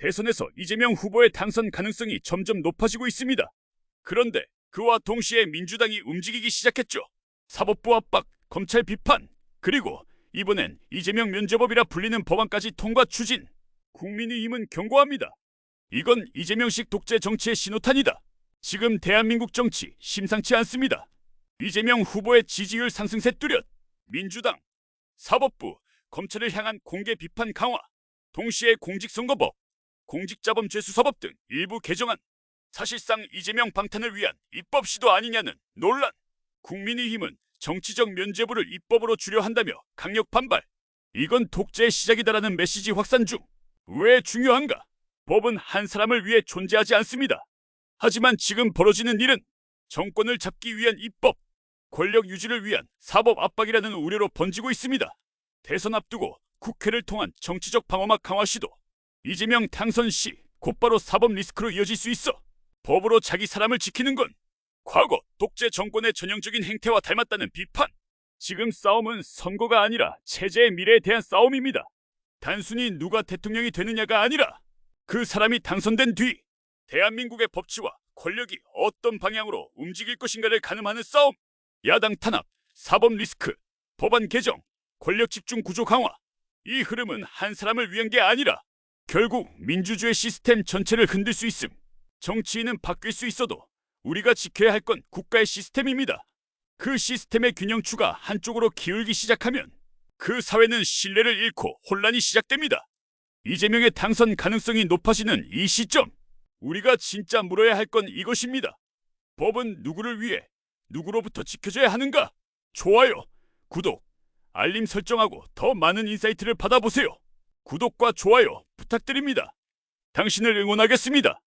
대선에서 이재명 후보의 당선 가능성이 점점 높아지고 있습니다. 그런데 그와 동시에 민주당이 움직이기 시작했죠. 사법부 압박, 검찰 비판, 그리고 이번엔 이재명 면제법이라 불리는 법안까지 통과 추진. 국민의힘은 경고합니다. 이건 이재명식 독재 정치의 신호탄이다. 지금 대한민국 정치 심상치 않습니다. 이재명 후보의 지지율 상승세 뚜렷. 민주당, 사법부, 검찰을 향한 공개 비판 강화. 동시에 공직선거법, 공직자범죄수사법 등 일부 개정안. 사실상 이재명 방탄을 위한 입법 시도 아니냐는 논란. 국민의힘은 정치적 면죄부를 입법으로 주려 한다며 강력 반발. 이건 독재의 시작이다라는 메시지 확산 중. 왜 중요한가? 법은 한 사람을 위해 존재하지 않습니다. 하지만 지금 벌어지는 일은 정권을 잡기 위한 입법, 권력 유지를 위한 사법 압박이라는 우려로 번지고 있습니다. 대선 앞두고 국회를 통한 정치적 방어막 강화 시도. 이재명 당선 시 곧바로 사법 리스크로 이어질 수 있어. 법으로 자기 사람을 지키는 건 과거 독재 정권의 전형적인 행태와 닮았다는 비판. 지금 싸움은 선거가 아니라 체제의 미래에 대한 싸움입니다. 단순히 누가 대통령이 되느냐가 아니라 그 사람이 당선된 뒤 대한민국의 법치와 권력이 어떤 방향으로 움직일 것인가를 가늠하는 싸움. 야당 탄압, 사법 리스크, 법안 개정, 권력 집중 구조 강화. 이 흐름은 한 사람을 위한 게 아니라 결국 민주주의 시스템 전체를 흔들 수 있음. 정치인은 바뀔 수 있어도 우리가 지켜야 할 건 국가의 시스템입니다. 그 시스템의 균형추가 한쪽으로 기울기 시작하면 그 사회는 신뢰를 잃고 혼란이 시작됩니다. 이재명의 당선 가능성이 높아지는 이 시점, 우리가 진짜 물어야 할 건 이것입니다. 법은 누구를 위해 누구로부터 지켜져야 하는가? 좋아요, 구독, 알림 설정하고 더 많은 인사이트를 받아보세요. 구독과 좋아요 부탁드립니다. 당신을 응원하겠습니다.